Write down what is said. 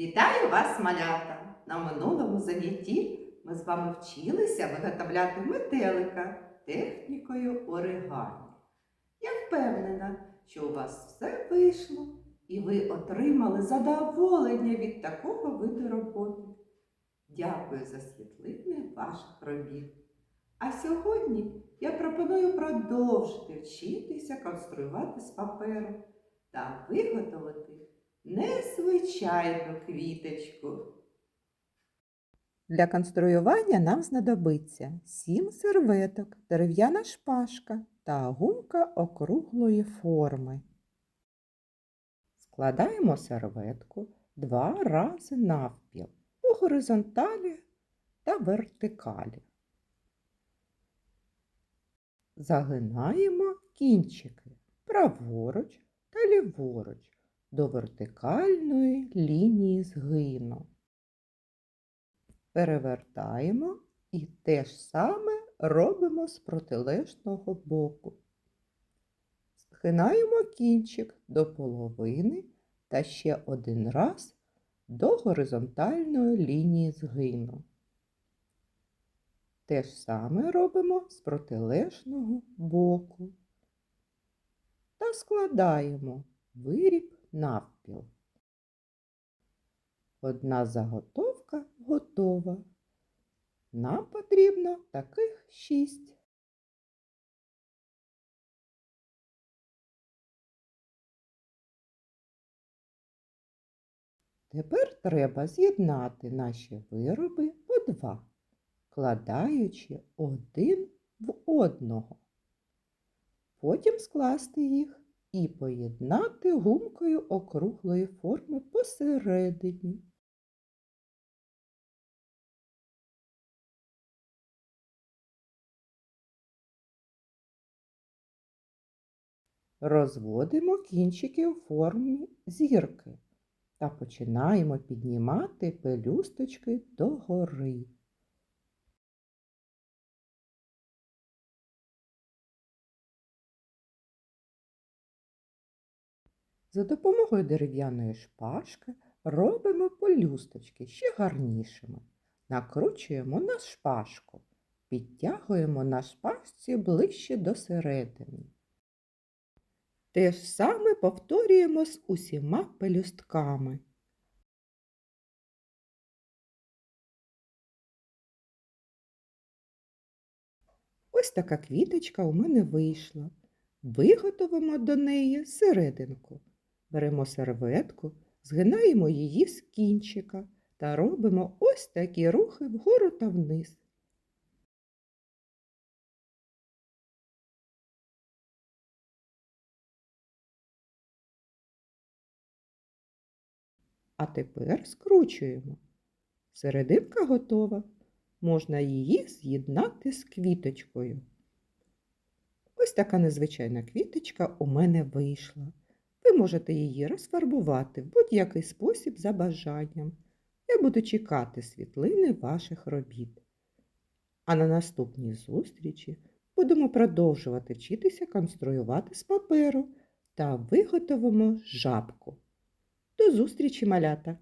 Вітаю вас, малята! На минулому занятті ми з вами вчилися виготовляти метелика технікою оригамі. Я впевнена, що у вас все вийшло і ви отримали задоволення від такого виду роботи. Дякую за світлини ваших робіт. А сьогодні я пропоную продовжити вчитися конструювати з паперу та виготовити незвичайну квіточку. Для конструювання нам знадобиться 7 серветок, дерев'яна шпажка та гумка округлої форми. Складаємо серветку два рази навпіл у горизонталі та вертикалі. Загинаємо кінчики праворуч та ліворуч до вертикальної лінії згину. Перевертаємо і те ж саме робимо з протилежного боку. Згинаємо кінчик до половини та ще один раз до горизонтальної лінії згину. Те ж саме робимо з протилежного боку та складаємо виріб навпіл. Одна заготовка готова. Нам потрібно таких шість. Тепер треба з'єднати наші вироби по два, вкладаючи один в одного. Потім скласти їх і поєднати гумкою округлої форми посередині. Розводимо кінчики у формі зірки та починаємо піднімати пелюсточки догори. За допомогою дерев'яної шпажки робимо пелюсточки ще гарнішими. Накручуємо на шпажку, підтягуємо на шпажці ближче до середини. Те ж саме повторюємо з усіма пелюстками. Ось така квіточка у мене вийшла. Виготовимо до неї серединку. Беремо серветку, згинаємо її з кінчика та робимо ось такі рухи вгору та вниз. А тепер скручуємо. Серединка готова. Можна її з'єднати з квіточкою. Ось така незвичайна квіточка у мене вийшла. Можете її розфарбувати в будь-який спосіб за бажанням. Я буду чекати світлини ваших робіт. А на наступній зустрічі будемо продовжувати вчитися конструювати з паперу та виготовимо жабку. До зустрічі, малята!